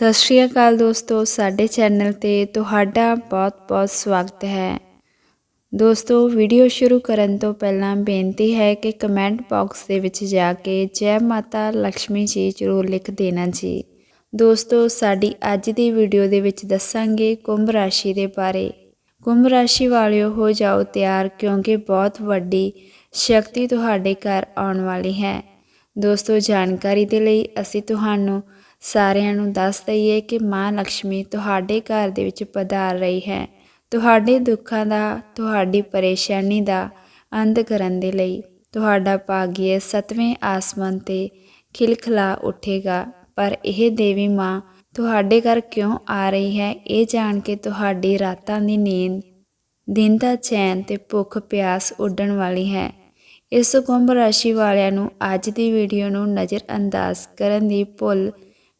ਸਤਿ ਸ਼੍ਰੀ ਅਕਾਲ ਦੋਸਤੋ, ਸਾਡੇ ਚੈਨਲ ਤੇ ਤੁਹਾਡਾ ਬਹੁਤ-ਬਹੁਤ ਸਵਾਗਤ ਹੈ। ਦੋਸਤੋ, ਵੀਡੀਓ ਸ਼ੁਰੂ ਕਰਨ ਤੋਂ ਪਹਿਲਾਂ ਬੇਨਤੀ ਹੈ ਕਿ ਕਮੈਂਟ ਬਾਕਸ ਦੇ ਵਿੱਚ ਜਾ ਕੇ ਜੈ ਮਾਤਾ ਲక్ష్ਮੀ ਜੀ ਜ਼ਰੂਰ ਲਿਖ ਦੇਣਾ ਜੀ। ਦੋਸਤੋ, ਸਾਡੀ ਅੱਜ ਦੀ ਵੀਡੀਓ ਦੇ ਵਿੱਚ ਦੱਸਾਂਗੇ ਕੁੰਭ ਰਾਸ਼ੀ ਦੇ ਬਾਰੇ। ਕੁੰਭ ਰਾਸ਼ੀ ਵਾਲਿਓ, ਹੋ ਜਾਓ ਤਿਆਰ ਕਿਉਂਕਿ ਬਹੁਤ ਵੱਡੀ ਸ਼ਕਤੀ ਤੁਹਾਡੇ ਘਰ ਆਉਣ ਵਾਲੀ ਹੈ। ਦੋਸਤੋ, ਜਾਣਕਾਰੀ ਦੇ ਲਈ ਅਸੀਂ ਤੁਹਾਨੂੰ ਸਾਰਿਆਂ ਨੂੰ ਦੱਸ ਦਈਏ ਕਿ ਮਾਂ ਲక్ష్ਮੀ ਤੁਹਾਡੇ ਘਰ ਦੇ ਵਿੱਚ ਪਧਾਰ ਰਹੀ ਹੈ। ਤੁਹਾਡੇ ਦੁੱਖਾਂ ਦਾ, ਤੁਹਾਡੀ ਪਰੇਸ਼ਾਨੀ ਦਾ ਅੰਤ ਕਰਨ ਦੇ ਲਈ ਤੁਹਾਡਾ ਭਾਗਯ ਸਤਵੇਂ ਆਸਮਾਨ ਤੇ ਖਿਲਖਲਾ ਉੱਠੇਗਾ। ਪਰ ਇਹ ਦੇਵੀ ਮਾਂ ਤੁਹਾਡੇ ਘਰ ਕਿਉਂ ਆ ਰਹੀ ਹੈ? ਇਹ ਜਾਣ ਕੇ ਤੁਹਾਡੀ ਰਾਤਾਂ ਦੀ ਨੀਂਦ, ਦਿਨ ਦਾ ਚੈਨ ਤੇ ਭੁੱਖ ਪਿਆਸ ਉੱਡਣ ਵਾਲੀ ਹੈ। ਇਸ ਕੁੰਭ ਰਾਸ਼ੀ ਵਾਲਿਆਂ ਨੂੰ ਅੱਜ ਦੀ ਵੀਡੀਓ ਨੂੰ ਨਜ਼ਰ ਅੰਦਾਜ਼ ਕਰਨ ਦੀ ਭੁੱਲ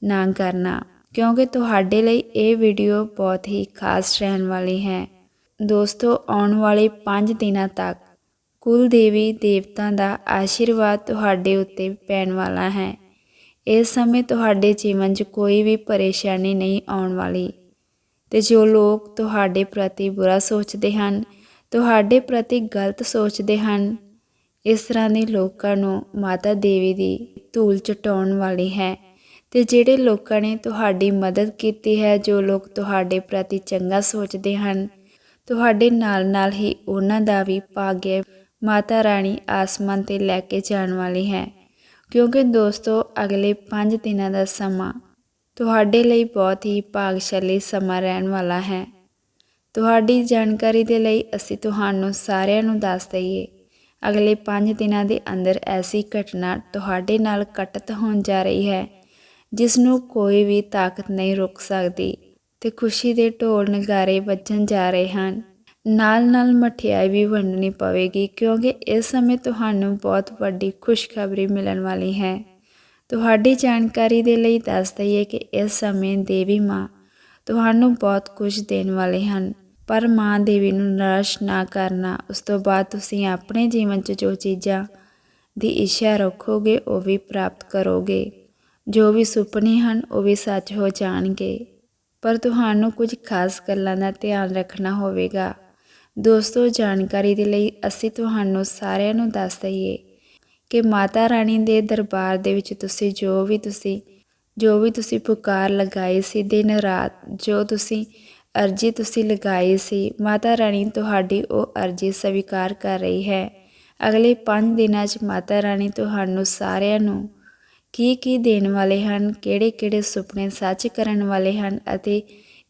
ਨਾ ਕਰਨਾ। ਕਿਉਂਕਿ ਤੁਹਾਡੇ ਲਈ ਇਹ ਵੀਡੀਓ ਬਹੁਤ ਹੀ ਖਾਸ ਰਹਿਣ ਵਾਲੀ ਹੈ। ਦੋਸਤੋ, ਆਉਣ ਵਾਲੇ 5 ਦਿਨਾਂ ਤੱਕ ਕੁਲ ਦੇਵੀ ਦੇਵਤਾ ਦਾ ਆਸ਼ੀਰਵਾਦ ਤੁਹਾਡੇ ਉੱਤੇ ਪੈਣ ਵਾਲਾ ਹੈ। ਇਸ ਸਮੇਂ ਤੁਹਾਡੇ ਜੀਵਨ 'ਚ ਕੋਈ ਵੀ ਪਰੇਸ਼ਾਨੀ ਨਹੀਂ ਆਉਣ ਵਾਲੀ। ਤੇ ਜੋ ਲੋਕ ਤੁਹਾਡੇ ਪ੍ਰਤੀ ਬੁਰਾ ਸੋਚਦੇ ਹਨ, ਤੁਹਾਡੇ ਪ੍ਰਤੀ ਗਲਤ ਸੋਚਦੇ ਹਨ, ਇਸ ਤਰ੍ਹਾਂ ਦੇ ਲੋਕਾਂ ਨੂੰ ਮਾਤਾ ਦੇਵੀ ਦੀ ਧੂਲ ਚਟਾਉਣ ਵਾਲੀ ਹੈ। ਤੇ ਜਿਹੜੇ ਲੋਕਾਂ ਨੇ ਤੁਹਾਡੀ ਮਦਦ ਕੀਤੀ ਹੈ, ਜੋ ਲੋਕ ਤੁਹਾਡੇ ਪ੍ਰਤੀ ਚੰਗਾ ਸੋਚਦੇ ਹਨ, ਤੁਹਾਡੇ ਨਾਲ-ਨਾਲ ਹੀ ਉਹਨਾਂ ਦਾ ਵੀ ਭਾਗਯ ਮਾਤਾ ਰਾਣੀ ਆਸਮਾਨ ਤੇ ਲੈ ਕੇ ਜਾਣ ਵਾਲੀ ਹੈ। ਕਿਉਂਕਿ ਦੋਸਤੋ, ਅਗਲੇ 5 ਦਿਨਾਂ ਦਾ ਸਮਾਂ ਤੁਹਾਡੇ ਲਈ ਬਹੁਤ ਹੀ ਭਾਗਸ਼ਾਲੀ ਸਮਾਂ ਰਹਿਣ ਵਾਲਾ ਹੈ। ਤੁਹਾਡੀ ਜਾਣਕਾਰੀ ਦੇ ਲਈ ਅਸੀਂ ਤੁਹਾਨੂੰ ਸਾਰਿਆਂ ਨੂੰ ਦੱਸ ਦਈਏ, ਅਗਲੇ 5 ਦਿਨਾਂ ਦੇ ਅੰਦਰ ਐਸੀ ਘਟਨਾ ਤੁਹਾਡੇ ਨਾਲ ਘਟਤ ਹੋਣ ਜਾ ਰਹੀ ਹੈ। ਜਿਸ ਨੂੰ ਕੋਈ ਵੀ ਤਾਕਤ ਨਹੀਂ ਰੋਕ ਸਕਦੀ ਤੇ ਖੁਸ਼ੀ ਦੇ ਢੋਲ ਨਗਾਰੇ ਵੱਜਣ ਜਾ ਰਹੇ ਹਨ। ਨਾਲ-ਨਾਲ ਮਠਿਆਈ ਵੀ ਵੰਡਣੀ ਪਵੇਗੀ ਕਿਉਂਕਿ ਇਸ ਸਮੇਂ ਤੁਹਾਨੂੰ ਬਹੁਤ ਵੱਡੀ ਖੁਸ਼ਖਬਰੀ ਮਿਲਣ ਵਾਲੀ ਹੈ। ਤੁਹਾਡੀ ਜਾਣਕਾਰੀ ਦੇ ਲਈ ਦੱਸ ਦਈਏ ਕਿ ਇਸ ਸਮੇਂ ਦੇਵੀ ਮਾਂ ਤੁਹਾਨੂੰ ਬਹੁਤ ਕੁਝ ਦੇਣ ਵਾਲੇ ਹਨ, ਪਰ ਮਾਂ ਦੇਵੀ ਨੂੰ ਨਿਰਾਸ਼ ਨਾ ਕਰਨਾ, ਉਸ ਤੋਂ ਬਾਅਦ ਤੁਸੀਂ ਆਪਣੇ ਜੀਵਨ 'ਚ ਜੋ ਚੀਜ਼ਾਂ ਦੀ ਇੱਛਾ ਰੱਖੋਗੇ ਉਹ ਵੀ ਪ੍ਰਾਪਤ ਕਰੋਗੇ। ਜੋ ਵੀ ਸੁਪਨੇ ਹਨ, ਉਹ ਵੀ ਸੱਚ ਹੋ ਜਾਣਗੇ। ਪਰ ਤੁਹਾਨੂੰ ਕੁਝ ਖਾਸ ਗੱਲਾਂ ਦਾ ਧਿਆਨ ਰੱਖਣਾ ਹੋਵੇਗਾ। ਦੋਸਤੋ, ਜਾਣਕਾਰੀ ਦੇ ਲਈ ਅਸੀਂ ਤੁਹਾਨੂੰ ਸਾਰਿਆਂ ਨੂੰ ਦੱਸ ਦਈਏ ਕਿ ਮਾਤਾ ਰਾਣੀ ਦੇ ਦਰਬਾਰ ਦੇ ਵਿੱਚ ਤੁਸੀਂ ਜੋ ਵੀ ਤੁਸੀਂ, ਜੋ ਵੀ ਤੁਸੀਂ ਪੁਕਾਰ ਲਗਾਈ ਸੀ ਦਿਨ ਰਾਤ, ਜੋ ਤੁਸੀਂ ਅਰਜੀ ਤੁਸੀਂ ਲਗਾਈ ਸੀ, ਮਾਤਾ ਰਾਣੀ ਤੁਹਾਡੀ ਉਹ ਅਰਜੀ ਸਵੀਕਾਰ ਕਰ ਰਹੀ ਹੈ। ਅਗਲੇ 5 ਦਿਨਾਂ 'ਚ ਮਾਤਾ ਰਾਣੀ ਤੁਹਾਨੂੰ ਸਾਰਿਆਂ ਨੂੰ ਕੀ ਕੀ ਦੇਣ ਵਾਲੇ ਹਨ ਕਿਹੜੇ-ਕਿਹੜੇ ਸੁਪਨੇ ਸੱਚ ਕਰਨ ਵਾਲੇ ਹਨ ਅਤੇ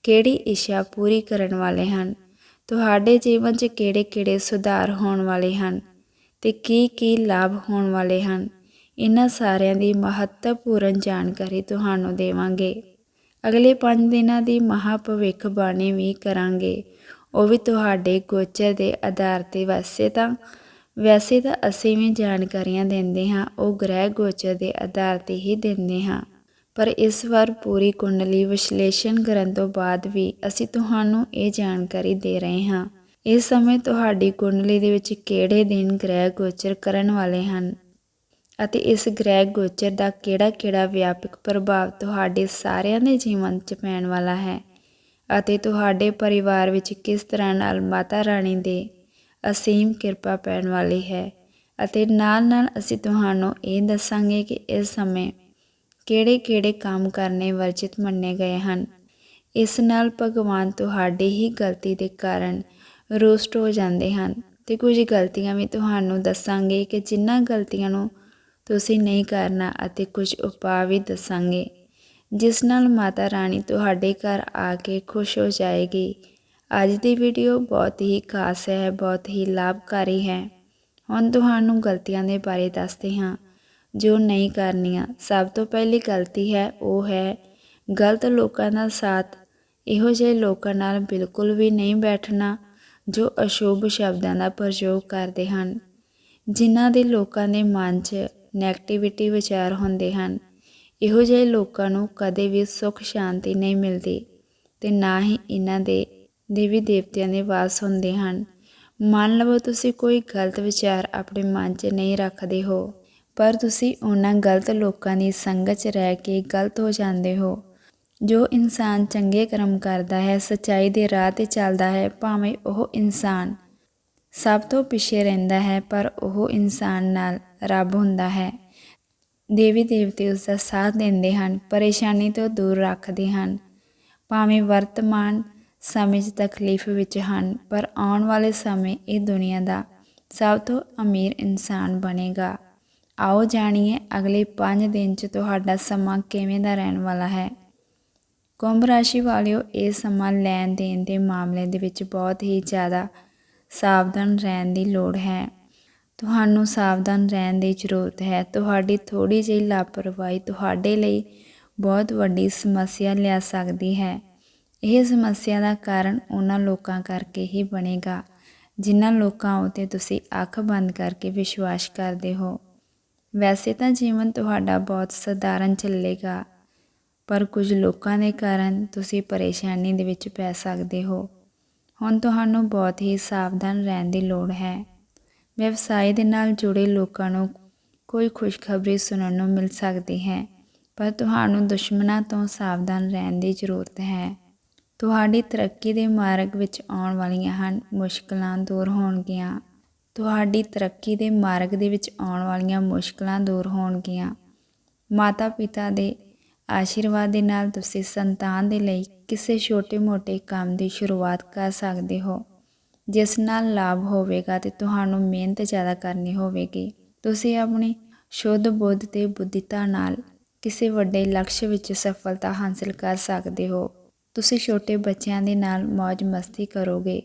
ਕਿਹੜੀ ਇੱਛਾ ਪੂਰੀ ਕਰਨ ਵਾਲੇ ਹਨ? ਤੁਹਾਡੇ ਜੀਵਨ 'ਚ ਕਿਹੜੇ-ਕਿਹੜੇ ਸੁਧਾਰ ਹੋਣ ਵਾਲੇ ਹਨ ਤੇ ਕੀ-ਕੀ ਲਾਭ ਹੋਣ ਵਾਲੇ ਹਨ? ਇਹਨਾਂ ਸਾਰਿਆਂ ਦੀ ਮਹੱਤਵਪੂਰਨ ਜਾਣਕਾਰੀ ਤੁਹਾਨੂੰ ਦੇਵਾਂਗੇ। ਅਗਲੇ 5 ਦਿਨਾਂ ਦੀ ਮਹਾਭਵਿੱਖ ਭਵਿੱਖਬਾਣੀ ਵੀ ਕਰਾਂਗੇ। ਉਹ ਵੀ ਤੁਹਾਡੇ ਗੋਚਰ ਦੇ ਆਧਾਰ ਤੇ ਵੈਸੇ ਤਾਂ ਵੈਸੇ ਤਾਂ ਅਸੀਂ ਵੀ ਜਾਣਕਾਰੀਆਂ ਦਿੰਦੇ ਹਾਂ, ਉਹ ਗ੍ਰਹਿ ਗੋਚਰ ਦੇ ਆਧਾਰ ਤੇ ਹੀ ਦਿੰਦੇ ਹਾਂ। ਪਰ ਇਸ ਵਾਰ ਪੂਰੀ ਕੁੰਡਲੀ ਵਿਸ਼ਲੇਸ਼ਣ ਕਰਨ ਤੋਂ ਬਾਅਦ ਵੀ ਅਸੀਂ ਤੁਹਾਨੂੰ ਇਹ ਜਾਣਕਾਰੀ ਦੇ ਰਹੇ ਹਾਂ। ਇਸ ਸਮੇਂ ਤੁਹਾਡੀ ਕੁੰਡਲੀ ਦੇ ਵਿੱਚ ਕਿਹੜੇ ਦਿਨ ਗ੍ਰਹਿ ਗੋਚਰ ਕਰਨ ਵਾਲੇ ਹਨ ਅਤੇ ਇਸ ਗ੍ਰਹਿ ਗੋਚਰ ਦਾ ਕਿਹੜਾ-ਕਿਹੜਾ ਵਿਆਪਕ ਪ੍ਰਭਾਵ ਤੁਹਾਡੇ ਸਾਰਿਆਂ ਦੇ ਜੀਵਨ 'ਚ ਪੈਣ ਵਾਲਾ ਹੈ ਅਤੇ ਤੁਹਾਡੇ ਪਰਿਵਾਰ ਵਿੱਚ ਕਿਸ ਤਰ੍ਹਾਂ ਨਾਲ ਮਾਤਾ ਰਾਣੀ ਦੇ ਅਸੀਮ ਕਿਰਪਾ ਪੈਣ ਵਾਲੀ ਹੈ ਅਤੇ ਨਾਲ-ਨਾਲ ਅਸੀਂ ਤੁਹਾਨੂੰ ਇਹ ਦੱਸਾਂਗੇ ਕਿ ਇਸ ਸਮੇਂ ਕਿਹੜੇ-ਕਿਹੜੇ ਕੰਮ ਕਰਨੇ ਵਰਜਿਤ ਮੰਨੇ ਗਏ ਹਨ। ਇਸ ਨਾਲ ਭਗਵਾਨ ਤੁਹਾਡੀ ਹੀ ਗਲਤੀ ਦੇ ਕਾਰਨ ਰੋਸਟ ਹੋ ਜਾਂਦੇ ਹਨ ਤੇ ਕੁਝ ਗਲਤੀਆਂ ਵੀ ਤੁਹਾਨੂੰ ਦੱਸਾਂਗੇ ਕਿ ਜਿਨ੍ਹਾਂ ਗਲਤੀਆਂ ਨੂੰ ਤੁਸੀਂ ਨਹੀਂ ਕਰਨਾ ਅਤੇ ਕੁਝ ਉਪਾਅ ਵੀ ਦੱਸਾਂਗੇ, ਜਿਸ ਨਾਲ ਮਾਤਾ ਰਾਣੀ ਤੁਹਾਡੇ ਘਰ ਆ ਕੇ ਖੁਸ਼ ਹੋ ਜਾਏਗੀ। ਅੱਜ ਦੀ ਵੀਡੀਓ ਬਹੁਤ ਹੀ ਖਾਸ ਹੈ, ਬਹੁਤ ਹੀ ਲਾਭਕਾਰੀ ਹੈ। ਹੁਣ ਤੁਹਾਨੂੰ ਗਲਤੀਆਂ ਦੇ ਬਾਰੇ ਦੱਸਦੇ ਹਾਂ। ਜੋ ਨਹੀਂ ਕਰਨੀਆਂ, ਸਭ ਤੋਂ ਪਹਿਲੀ ਗਲਤੀ ਹੈ, ਉਹ ਹੈ ਗਲਤ ਲੋਕਾਂ ਦਾ ਸਾਥ। ਇਹੋ ਜਿਹੇ ਲੋਕਾਂ ਨਾਲ ਬਿਲਕੁਲ ਵੀ ਨਹੀਂ ਬੈਠਣਾ, ਜੋ ਅਸ਼ੁਭ ਸ਼ਬਦਾਂ ਦਾ ਪ੍ਰਯੋਗ ਕਰਦੇ ਹਨ। ਜਿਨ੍ਹਾਂ ਦੇ ਲੋਕਾਂ ਦੇ ਮਨ 'ਚ ਨੈਗੇਟਿਵਿਟੀ ਵਿਚਾਰ ਹੁੰਦੇ ਹਨ। ਇਹੋ ਜਿਹੇ ਲੋਕਾਂ ਨੂੰ ਕਦੇ ਵੀ ਸੁੱਖ ਸ਼ਾਂਤੀ ਨਹੀਂ ਮਿਲਦੀ ਤੇ ਨਾ ਹੀ ਇਹਨਾਂ ਦੇ ਦੇਵੀ ਦੇਵਤਿਆਂ ਦੇ ਵਾਸ ਹੁੰਦੇ ਹਨ। ਮੰਨ ਲਵੋ ਤੁਸੀਂ ਕੋਈ ਗਲਤ ਵਿਚਾਰ ਆਪਣੇ ਮਨ 'ਚ ਨਹੀਂ ਰੱਖਦੇ ਹੋ, ਪਰ ਤੁਸੀਂ ਉਹਨਾਂ ਗਲਤ ਲੋਕਾਂ ਦੀ ਸੰਗਤ 'ਚ ਰਹਿ ਕੇ ਗਲਤ ਹੋ ਜਾਂਦੇ ਹੋ। ਜੋ ਇਨਸਾਨ ਚੰਗੇ ਕਰਮ ਕਰਦਾ ਹੈ, ਸਚਾਈ ਦੇ ਰਾਹ ਤੇ ਚੱਲਦਾ ਹੈ, ਭਾਵੇਂ ਉਹ ਇਨਸਾਨ ਸਭ ਤੋਂ ਪਿੱਛੇ ਰਹਿੰਦਾ ਹੈ, ਪਰ ਉਹ ਇਨਸਾਨ ਨਾਲ ਰੱਬ ਹੁੰਦਾ ਹੈ। ਦੇਵੀ ਦੇਵਤੇ ਉਸ ਦਾ ਸਾਥ ਦਿੰਦੇ ਹਨ, ਪਰੇਸ਼ਾਨੀ ਤੋਂ ਦੂਰ ਰੱਖਦੇ ਹਨ। ਭਾਵੇਂ ਵਰਤਮਾਨ ਸਮੇਂ 'ਚ ਤਕਲੀਫ ਵਿੱਚ ਹਨ, ਪਰ ਆਉਣ ਵਾਲੇ ਸਮੇਂ ਇਹ ਦੁਨੀਆ ਦਾ ਸਭ ਤੋਂ ਅਮੀਰ ਇਨਸਾਨ ਬਣੇਗਾ। ਆਓ ਜਾਣੀਏ ਅਗਲੇ 5 ਦਿਨ 'ਚ ਤੁਹਾਡਾ ਸਮਾਂ ਕਿਵੇਂ ਦਾ ਰਹਿਣ ਵਾਲਾ ਹੈ। ਕੁੰਭ ਰਾਸ਼ੀ ਵਾਲਿਓ, ਇਹ ਸਮਾਂ ਲੈਣ ਦੇਣ ਦੇ ਮਾਮਲੇ ਦੇ ਵਿੱਚ ਬਹੁਤ ਹੀ ਜ਼ਿਆਦਾ ਸਾਵਧਾਨ ਰਹਿਣ ਦੀ ਲੋੜ ਹੈ। ਤੁਹਾਨੂੰ ਸਾਵਧਾਨ ਰਹਿਣ ਦੀ ਜ਼ਰੂਰਤ ਹੈ। ਤੁਹਾਡੀ ਥੋੜੀ ਜਿਹੀ ਲਾਪਰਵਾਹੀ ਤੁਹਾਡੇ ਲਈ ਬਹੁਤ ਵੱਡੀ ਸਮੱਸਿਆ ਲਿਆ ਸਕਦੀ ਹੈ। ਇਹ ਸਮੱਸਿਆ ਦਾ ਕਾਰਨ ਉਹਨਾਂ ਲੋਕਾਂ ਕਰਕੇ ਹੀ ਬਣੇਗਾ, ਜਿਨ੍ਹਾਂ ਲੋਕਾਂ ਉਤੇ ਤੁਸੀਂ ਅੱਖ ਬੰਦ ਕਰਕੇ ਵਿਸ਼ਵਾਸ ਕਰਦੇ ਹੋ। ਵੈਸੇ ਤਾਂ ਜੀਵਨ ਤੁਹਾਡਾ ਬਹੁਤ ਸਧਾਰਨ ਚੱਲੇਗਾ, ਪਰ ਕੁਝ ਲੋਕਾਂ ਦੇ ਕਾਰਨ ਤੁਸੀਂ ਪਰੇਸ਼ਾਨੀ ਦੇ ਵਿੱਚ ਪੈ ਸਕਦੇ ਹੋ। ਹੁਣ ਤੁਹਾਨੂੰ ਬਹੁਤ ਹੀ ਸਾਵਧਾਨ ਰਹਿਣ ਦੀ ਲੋੜ ਹੈ। ਵਿਵਸਾਏ ਦੇ ਨਾਲ ਜੁੜੇ ਲੋਕਾਂ ਨੂੰ ਕੋਈ ਖੁਸ਼ਖਬਰੀ ਸੁਣਨ ਨੂੰ ਮਿਲ ਸਕਦੀ ਹੈ, ਪਰ ਤੁਹਾਨੂੰ ਦੁਸ਼ਮਣਾਂ ਤੋਂ ਸਾਵਧਾਨ ਰਹਿਣ ਦੀ ਜ਼ਰੂਰਤ ਹੈ। ਤੁਹਾਡੀ ਤਰੱਕੀ ਦੇ ਮਾਰਗ ਵਿੱਚ ਆਉਣ ਵਾਲੀਆਂ ਹਨ, ਮੁਸ਼ਕਲਾਂ ਦੂਰ ਹੋਣਗੀਆਂ। ਤੁਹਾਡੀ ਤਰੱਕੀ ਦੇ ਮਾਰਗ ਦੇ ਵਿੱਚ ਆਉਣ ਵਾਲੀਆਂ ਮੁਸ਼ਕਲਾਂ ਦੂਰ ਹੋਣਗੀਆਂ। ਮਾਤਾ ਪਿਤਾ ਦੇ ਆਸ਼ੀਰਵਾਦ ਦੇ ਨਾਲ ਤੁਸੀਂ ਸੰਤਾਨ ਦੇ ਲਈ ਕਿਸੇ ਛੋਟੇ-ਮੋਟੇ ਕੰਮ ਦੀ ਸ਼ੁਰੂਆਤ ਕਰ ਸਕਦੇ ਹੋ। ਜਿਸ ਨਾਲ ਲਾਭ ਹੋਵੇਗਾ ਤੇ ਤੁਹਾਨੂੰ ਮਿਹਨਤ ਜ਼ਿਆਦਾ ਕਰਨੀ ਹੋਵੇਗੀ। ਤੁਸੀਂ ਆਪਣੀ ਸ਼ੁੱਧ ਬੁੱਧ ਤੇ ਬੁੱਧਿਤਾ ਨਾਲ ਕਿਸੇ ਵੱਡੇ ਲਕਸ਼ ਵਿੱਚ ਸਫਲਤਾ ਹਾਸਲ ਕਰ ਸਕਦੇ ਹੋ। ਤੁਸੀਂ ਛੋਟੇ ਬੱਚਿਆਂ ਦੇ ਨਾਲ ਮौज-ਮਸਤੀ ਕਰੋਗੇ।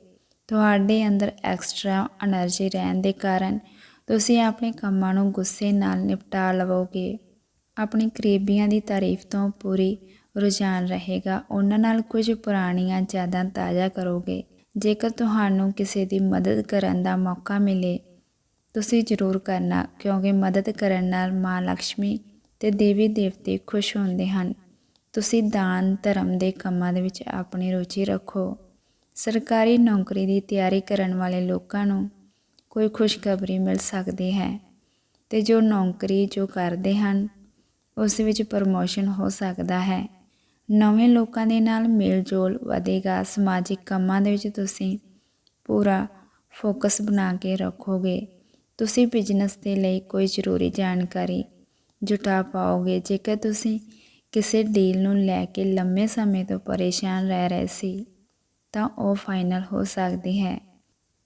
ਤੁਹਾਡੇ ਅੰਦਰ ਐਕਸਟਰਾ એનર્ਜੀ ਰਹਿਣ ਦੇ ਕਾਰਨ ਤੁਸੀਂ ਆਪਣੇ ਕੰਮਾਂ ਨੂੰ ਗੁੱਸੇ ਨਾਲ ਨਿਪਟਾ ਲਵੋਗੇ। ਆਪਣੀ ਕਰੀਬੀਆਂ ਦੀ ਤਾਰੀਫ ਤੋਂ ਪੂਰੀ ਰੁਝਾਨ ਰਹੇਗਾ। ਉਹਨਾਂ ਨਾਲ ਕੁਝ ਪੁਰਾਣੀਆਂ ਯਾਦਾਂ ਤਾਜ਼ਾ ਕਰੋਗੇ। ਜੇਕਰ ਤੁਹਾਨੂੰ ਕਿਸੇ ਦੀ ਮਦਦ ਕਰਨ ਦਾ ਮੌਕਾ ਮਿਲੇ, ਤੁਸੀਂ ਜ਼ਰੂਰ ਕਰਨਾ, ਕਿਉਂਕਿ ਮਦਦ ਕਰਨ ਨਾਲ ਮਾਂ ਲక్ష్ਮੀ ਤੇ ਦੇਵੀ ਦੇਵਤੇ ਖੁਸ਼ ਹੁੰਦੇ ਹਨ। ਤੁਸੀਂ ਦਾਨ ਧਰਮ ਦੇ ਕੰਮਾਂ ਦੇ ਵਿੱਚ ਆਪਣੀ ਰੁਚੀ ਰੱਖੋ। ਸਰਕਾਰੀ ਨੌਕਰੀ ਦੀ ਤਿਆਰੀ ਕਰਨ ਵਾਲੇ ਲੋਕਾਂ ਨੂੰ ਕੋਈ ਖੁਸ਼ਖਬਰੀ ਮਿਲ ਸਕਦੀ ਹੈ ਤੇ ਜੋ ਨੌਕਰੀ ਜੋ ਕਰਦੇ ਹਨ, ਉਸ ਵਿੱਚ ਪ੍ਰਮੋਸ਼ਨ ਹੋ ਸਕਦਾ ਹੈ। ਨਵੇਂ ਲੋਕਾਂ ਦੇ ਨਾਲ ਮੇਲ-ਜੋਲ ਵਧੇਗਾ। ਸਮਾਜਿਕ ਕੰਮਾਂ ਦੇ ਵਿੱਚ ਤੁਸੀਂ ਪੂਰਾ ਫੋਕਸ ਬਣਾ ਕੇ ਰੱਖੋਗੇ। ਤੁਸੀਂ ਬਿਜ਼ਨਸ ਦੇ ਲਈ ਕੋਈ ਜ਼ਰੂਰੀ ਜਾਣਕਾਰੀ, ਜੁਟਾ ਪਾਓਗੇ। ਜੇਕਰ ਤੁਸੀਂ ਕਿਸੇ ਡੀਲ ਨੂੰ ਲੈ ਕੇ ਲੰਮੇ ਸਮੇਂ ਤੋਂ ਪਰੇਸ਼ਾਨ ਰਹਿ ਰਹੇ ਸੀ, ਤਾਂ ਉਹ ਫਾਈਨਲ ਹੋ ਸਕਦੀ ਹੈ।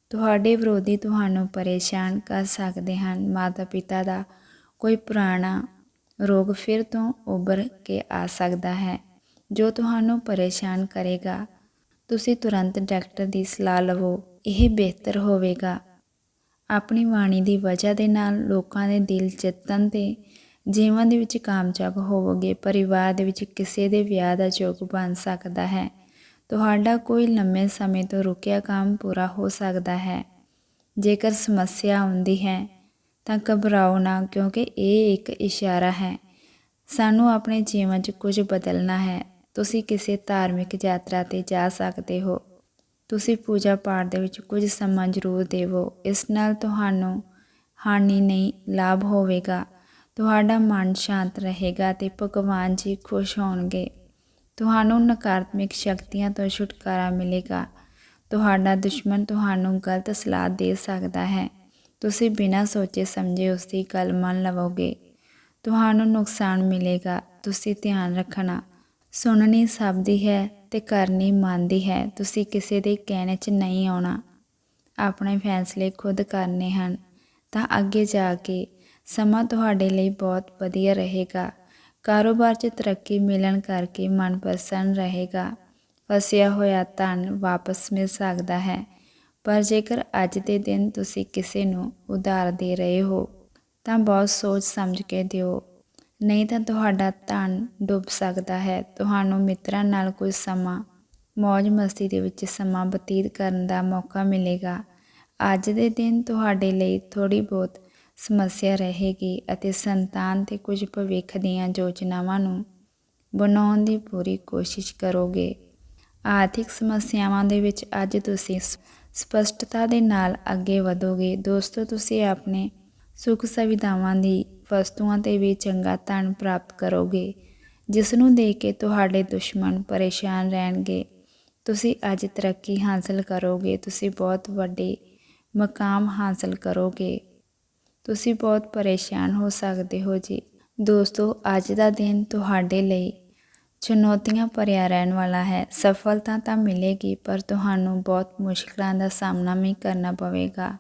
ਤੁਹਾਡੇ ਵਿਰੋਧੀ ਤੁਹਾਨੂੰ ਪਰੇਸ਼ਾਨ ਕਰ ਸਕਦੇ ਹਨ। ਮਾਤਾ ਪਿਤਾ ਦਾ ਕੋਈ ਪੁਰਾਣਾ ਰੋਗ ਫਿਰ ਤੋਂ ਉੱਭਰ ਕੇ ਆ ਸਕਦਾ ਹੈ, ਜੋ ਤੁਹਾਨੂੰ ਪਰੇਸ਼ਾਨ ਕਰੇਗਾ। ਤੁਸੀਂ ਤੁਰੰਤ ਡਾਕਟਰ ਦੀ ਸਲਾਹ ਲਵੋ। ਇਹ ਬਿਹਤਰ ਹੋਵੇਗਾ। ਆਪਣੀ ਬਾਣੀ ਦੀ ਵਜ੍ਹਾ ਦੇ ਨਾਲ ਲੋਕਾਂ ਦੇ ਦਿਲ ਜਿੱਤਣ ਤੇ ਜੀਵਨ ਦੇ ਵਿੱਚ ਕਾਮਯਾਬ ਹੋਵੋਗੇ, ਪਰਿਵਾਰ ਦੇ ਵਿੱਚ ਕਿਸੇ ਦੇ ਵਿਆਹ ਦਾ ਯੋਗ ਬਣ ਸਕਦਾ ਹੈ। ਤੁਹਾਡਾ ਕੋਈ ਲੰਮੇ ਸਮੇਂ ਤੋਂ ਰੁਕਿਆ ਕੰਮ ਪੂਰਾ ਹੋ ਸਕਦਾ ਹੈ। ਜੇਕਰ ਸਮੱਸਿਆ ਆਉਂਦੀ ਹੈ, ਤਾਂ ਘਬਰਾਓ ਨਾ, ਕਿਉਂਕਿ ਇਹ ਇੱਕ ਇਸ਼ਾਰਾ ਹੈ। ਸਾਨੂੰ ਆਪਣੇ ਜੀਵਨ 'ਚ ਕੁਝ ਬਦਲਣਾ ਹੈ। ਤੁਸੀਂ ਕਿਸੇ ਧਾਰਮਿਕ ਯਾਤਰਾ ਤੇ ਜਾ ਸਕਦੇ ਹੋ। ਤੁਸੀਂ ਪੂਜਾ ਪਾਠ ਦੇ ਵਿੱਚ ਕੁਝ ਸਮਾਂ ਜ਼ਰੂਰ ਦੇਵੋ। ਇਸ ਨਾਲ ਤੁਹਾਨੂੰ ਹਾਨੀ ਨਹੀਂ, ਲਾਭ ਹੋਵੇਗਾ। ਤੁਹਾਡਾ ਮਨ ਸ਼ਾਂਤ ਰਹੇਗਾ ਤੇ ਭਗਵਾਨ ਜੀ ਖੁਸ਼ ਹੋਣਗੇ। ਤੁਹਾਨੂੰ ਨਕਾਰਾਤਮਕ ਸ਼ਕਤੀਆਂ ਤੋਂ ਛੁਟਕਾਰਾ ਮਿਲੇਗਾ। ਤੁਹਾਡਾ ਦੁਸ਼ਮਣ ਤੁਹਾਨੂੰ ਗਲਤ ਸਲਾਹ ਦੇ ਸਕਦਾ ਹੈ। ਤੁਸੀਂ ਬਿਨਾਂ ਸੋਚੇ ਸਮਝੇ ਉਸ ਦੀ ਗੱਲ ਮੰਨ ਲਵੋਗੇ। ਤੁਹਾਨੂੰ ਨੁਕਸਾਨ ਮਿਲੇਗਾ। ਤੁਸੀਂ ਧਿਆਨ ਰੱਖਣਾ। ਸੁਣਨੀ ਸਭ ਦੀ ਹੈ ਤੇ ਕਰਨੀ ਮਨ ਦੀ ਹੈ। ਤੁਸੀਂ ਕਿਸੇ ਦੇ ਕਹਿਣੇ 'ਚ ਨਹੀਂ ਆਉਣਾ। ਆਪਣੇ ਫੈਸਲੇ ਖੁਦ ਕਰਨੇ ਹਨ। ਤਾਂ ਅੱਗੇ ਜਾ ਕੇ ਸਮਾਂ ਤੁਹਾਡੇ ਲਈ ਬਹੁਤ ਵਧੀਆ ਰਹੇਗਾ। ਕਾਰੋਬਾਰ 'ਚ ਤਰੱਕੀ ਮਿਲਣ ਕਰਕੇ ਮਨ ਪ੍ਰਸੰਨ ਰਹੇਗਾ। ਫਸਿਆ ਹੋਇਆ ਧਨ ਵਾਪਸ ਮਿਲ ਸਕਦਾ ਹੈ। ਪਰ ਜੇਕਰ ਅੱਜ ਦੇ ਦਿਨ ਤੁਸੀਂ ਕਿਸੇ ਨੂੰ ਉਧਾਰ ਦੇ ਰਹੇ ਹੋ, ਤਾਂ ਬਹੁਤ ਸੋਚ ਸਮਝ ਕੇ ਦਿਓ। ਨਹੀਂ ਤਾਂ ਤੁਹਾਡਾ ਧਨ ਡੁੱਬ ਸਕਦਾ ਹੈ। ਤੁਹਾਨੂੰ ਮਿੱਤਰਾਂ ਨਾਲ ਕੁਝ ਸਮਾਂ ਮौज ਮਸਤੀ ਦੇ ਵਿੱਚ ਸਮਾਂ ਬਤੀਤ ਕਰਨ ਦਾ ਮੌਕਾ ਮਿਲੇਗਾ। ਅੱਜ ਦੇ ਦਿਨ ਤੁਹਾਡੇ ਲਈ ਥੋੜੀ ਬਹੁਤ ਸਮੱਸਿਆ ਰਹੇਗੀ ਅਤੇ ਸੰਤਾਨ ਤੇ ਕੁਝ ਭਵਿੱਖ ਦੀਆਂ ਯੋਜਨਾਵਾਂ ਨੂੰ ਬਣਾਉਣ ਦੀ ਪੂਰੀ ਕੋਸ਼ਿਸ਼ ਕਰੋਗੇ। ਆਰਥਿਕ ਸਮੱਸਿਆਵਾਂ ਦੇ ਵਿੱਚ ਅੱਜ ਤੁਸੀਂ ਸਪਸ਼ਟਤਾ ਦੇ ਨਾਲ ਅੱਗੇ ਵਧੋਗੇ। ਦੋਸਤੋ, ਤੁਸੀਂ ਆਪਣੇ ਸੁੱਖ ਸੁਵਿਧਾਵਾਂ ਦੀ ਵਸਤੂਆਂ ਤੇ ਵੀ ਚੰਗਾ ਧਨ ਪ੍ਰਾਪਤ ਕਰੋਗੇ ਜਿਸ ਨੂੰ ਦੇਖ ਕੇ ਤੁਹਾਡੇ ਦੁਸ਼ਮਣ ਪਰੇਸ਼ਾਨ ਰਹਿਣਗੇ। ਤੁਸੀਂ ਅੱਜ ਤਰੱਕੀ ਹਾਸਲ ਕਰੋਗੇ। ਤੁਸੀਂ ਬਹੁਤ ਵੱਡੇ ਮਕਾਮ ਹਾਸਲ ਕਰੋਗੇ। ਤੁਸੀਂ ਬਹੁਤ ਪਰੇਸ਼ਾਨ ਹੋ ਸਕਦੇ ਹੋ ਜੀ। ਦੋਸਤੋ, ਅੱਜ ਦਾ ਦਿਨ ਤੁਹਾਡੇ ਲਈ ਚੁਣੌਤੀਆਂ ਭਰਿਆ ਰਹਿਣ ਵਾਲਾ ਹੈ। ਸਫਲਤਾ ਤਾਂ ਮਿਲੇਗੀ, ਪਰ ਤੁਹਾਨੂੰ ਬਹੁਤ ਮੁਸ਼ਕਲਾਂ ਦਾ ਸਾਹਮਣਾ ਵੀ ਕਰਨਾ ਪਵੇਗਾ।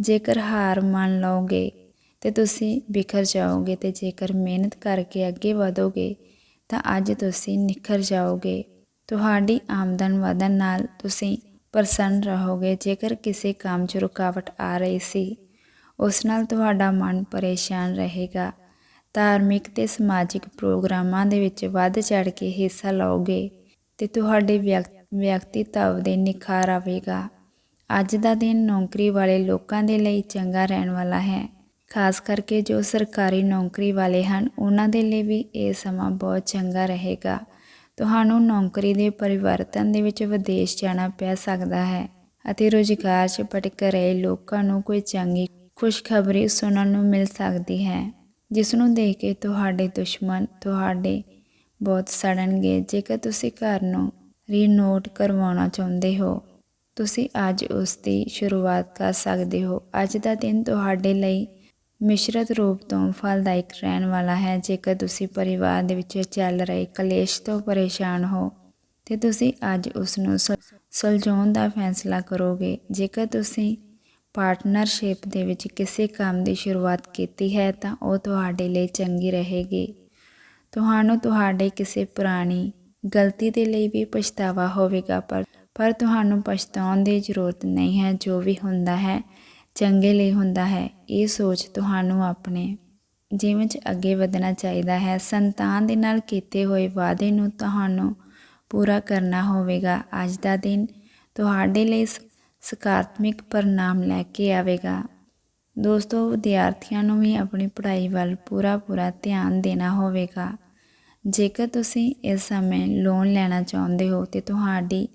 ਜੇਕਰ ਹਾਰ ਮੰਨ ਲਓਗੇ ਤੇ ਤੁਸੀਂ ਬਿਖਰ ਜਾਓਗੇ ਤੇ ਜੇਕਰ ਮਿਹਨਤ ਕਰਕੇ ਅੱਗੇ ਵਧੋਗੇ ਤਾਂ ਅੱਜ ਤੁਸੀਂ ਨਿਖਰ ਜਾਓਗੇ। ਤੁਹਾਡੀ ਆਮਦਨ ਵਧਣ ਨਾਲ ਤੁਸੀਂ ਪ੍ਰਸੰਨ ਰਹੋਗੇ। ਜੇਕਰ ਕਿਸੇ ਕੰਮ 'ਚ ਰੁਕਾਵਟ ਆ ਰਹੀ ਸੀ ਉਸ ਨਾਲ ਤੁਹਾਡਾ ਮਨ ਪਰੇਸ਼ਾਨ ਰਹੇਗਾ। ਧਾਰਮਿਕ ਤੇ ਸਮਾਜਿਕ ਪ੍ਰੋਗਰਾਮਾਂ ਦੇ ਵਿੱਚ ਵੱਧ ਚੜ ਕੇ ਹਿੱਸਾ ਲਓਗੇ ਤੇ ਤੁਹਾਡੇ ਵਿਅਕ- ਵਿਅਕਤੀਤਵ ਦੇ ਨਿਖਾਰ ਆਵੇਗਾ। ਅੱਜ ਦਾ ਦਿਨ ਨੌਕਰੀ ਵਾਲੇ ਲੋਕਾਂ ਦੇ ਲਈ ਚੰਗਾ ਰਹਿਣ ਵਾਲਾ ਹੈ। ਖਾਸ ਕਰਕੇ ਜੋ ਸਰਕਾਰੀ ਨੌਕਰੀ ਵਾਲੇ ਹਨ, ਉਹਨਾਂ ਦੇ ਲਈ ਵੀ ਇਹ ਸਮਾਂ ਬਹੁਤ ਚੰਗਾ ਰਹੇਗਾ। ਤੁਹਾਨੂੰ ਨੌਕਰੀ ਦੇ ਪਰਿਵਰਤਨ ਦੇ ਵਿੱਚ ਵਿਦੇਸ਼ ਜਾਣਾ ਪੈ ਸਕਦਾ ਹੈ ਅਤੇ ਰੁਜ਼ਗਾਰ 'ਚ ਭਟਕ ਰਹੇ ਲੋਕਾਂ ਨੂੰ ਕੋਈ ਚੰਗੀ ਖੁਸ਼ਖਬਰੀ ਸੁਣਨ ਨੂੰ ਮਿਲ ਸਕਦੀ ਹੈ, ਜਿਸ ਨੂੰ ਦੇਖ ਕੇ ਤੁਹਾਡੇ ਦੁਸ਼ਮਣ ਤੁਹਾਡੇ ਬਹੁਤ ਸੜਨਗੇ। ਜੇਕਰ ਤੁਸੀਂ ਘਰ ਨੂੰ ਰੀਨੋਟ ਕਰਵਾਉਣਾ ਚਾਹੁੰਦੇ ਹੋ, ਤੁਸੀਂ ਅੱਜ ਉਸ ਦੀ ਸ਼ੁਰੂਆਤ ਕਰ ਸਕਦੇ ਹੋ। ਅੱਜ ਦਾ ਦਿਨ ਤੁਹਾਡੇ ਲਈ ਮਿਸ਼ਰਤ ਰੂਪ ਤੋਂ ਫਲਦਾਇਕ ਰਹਿਣ ਵਾਲਾ ਹੈ। ਜੇਕਰ ਤੁਸੀਂ ਪਰਿਵਾਰ ਦੇ ਵਿੱਚ ਚੱਲ ਰਹੇ ਕਲੇਸ਼ ਤੋਂ ਪਰੇਸ਼ਾਨ ਹੋ, ਤੇ ਤੁਸੀਂ ਅੱਜ ਉਸ ਨੂੰ ਸੁਲਝਾਉਣ ਦਾ ਫੈਸਲਾ ਕਰੋਗੇ। ਜੇਕਰ ਤੁਸੀਂ ਪਾਰਟਨਰਸ਼ਿਪ ਦੇ ਵਿੱਚ ਕਿਸੇ ਕੰਮ ਦੀ ਸ਼ੁਰੂਆਤ ਕੀਤੀ ਹੈ ਤਾਂ ਉਹ ਤੁਹਾਡੇ ਲਈ ਚੰਗੀ ਰਹੇਗੀ। ਤੁਹਾਨੂੰ ਤੁਹਾਡੇ ਕਿਸੇ ਪੁਰਾਣੀ ਗਲਤੀ ਦੇ ਲਈ ਵੀ ਪਛਤਾਵਾ ਹੋਵੇਗਾ, ਪਰ ਪਰ ਤੁਹਾਨੂੰ ਪਛਤਾਉਣ ਦੀ ਜ਼ਰੂਰਤ ਨਹੀਂ ਹੈ, ਜੋ ਵੀ ਹੁੰਦਾ ਹੈ, ਚੰਗੇ ਲਈ ਹੁੰਦਾ ਹੈ। ਇਹ ਸੋਚ ਤੁਹਾਨੂੰ ਆਪਣੇ ਜੀਵਨ 'ਚ ਅੱਗੇ ਵਧਣਾ ਚਾਹੀਦਾ ਹੈ। ਸੰਤਾਨ ਦੇ ਨਾਲ ਕੀਤੇ ਹੋਏ ਵਾਅਦੇ ਨੂੰ ਤੁਹਾਨੂੰ ਪੂਰਾ ਕਰਨਾ ਹੋਵੇਗਾ। ਅੱਜ ਦਾ ਦਿਨ ਤੁਹਾਡੇ ਲਈ ਸ- ਸਕਾਰਾਤਮਕ ਪਰਿਣਾਮ ਲੈ ਕੇ ਆਵੇਗਾ। ਦੋਸਤੋ, ਵਿਦਿਆਰਥੀਆਂ ਨੂੰ ਵੀ ਆਪਣੀ ਪੜ੍ਹਾਈ ਵੱਲ ਪੂਰਾ ਪੂਰਾ ਧਿਆਨ ਦੇਣਾ ਹੋਵੇਗਾ। ਜੇਕਰ ਤੁਸੀਂ ਇਸ ਸਮੇਂ ਲੋਨ ਲੈਣਾ ਚਾਹੁੰਦੇ ਹੋ ਤੇ ਤੁਹਾਡੀ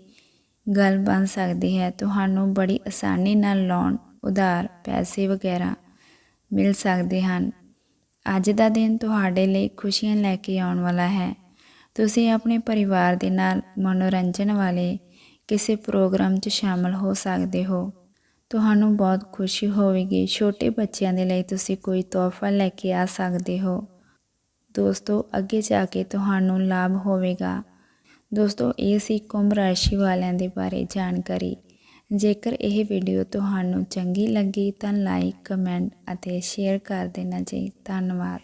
ਗੱਲ ਬਣ ਸਕਦੀ ਹੈ, ਤੁਹਾਨੂੰ ਬੜੀ ਆਸਾਨੀ ਨਾਲ ਲੋਨ ਉਧਾਰ, ਪੈਸੇ ਵਗੈਰਾ ਮਿਲ ਸਕਦੇ ਹਨ। ਅੱਜ ਦਾ ਦਿਨ ਤੁਹਾਡੇ ਲਈ ਖੁਸ਼ੀਆਂ ਲੈ ਕੇ ਆਉਣ ਵਾਲਾ ਹੈ। ਤੁਸੀਂ ਆਪਣੇ ਪਰਿਵਾਰ ਦੇ ਨਾਲ ਮਨੋਰੰਜਨ ਵਾਲੇ ਕਿਸੇ ਪ੍ਰੋਗਰਾਮ 'ਚ ਸ਼ਾਮਲ ਹੋ ਸਕਦੇ ਹੋ। ਤੁਹਾਨੂੰ ਬਹੁਤ ਖੁਸ਼ੀ ਹੋਵੇਗੀ। ਛੋਟੇ ਬੱਚਿਆਂ ਦੇ ਲਈ ਤੁਸੀਂ ਕੋਈ ਤੋਹਫਾ ਲੈ ਕੇ ਆ ਸਕਦੇ ਹੋ। ਦੋਸਤੋ, ਅੱਗੇ ਜਾ ਕੇ ਤੁਹਾਨੂੰ ਲਾਭ ਹੋਵੇਗਾ। ਦੋਸਤੋ, ਇਹ ਸੀ ਕੁੰਭ ਰਾਸ਼ੀ ਵਾਲਿਆਂ ਦੇ ਬਾਰੇ ਜਾਣਕਾਰੀ। ਜੇਕਰ ਇਹ ਵੀਡੀਓ ਤੁਹਾਨੂੰ ਚੰਗੀ ਲੱਗੀ ਤਾਂ ਲਾਈਕ, ਕਮੈਂਟ ਅਤੇ ਸ਼ੇਅਰ ਕਰ ਦੇਣਾ ਜੀ। ਧੰਨਵਾਦ।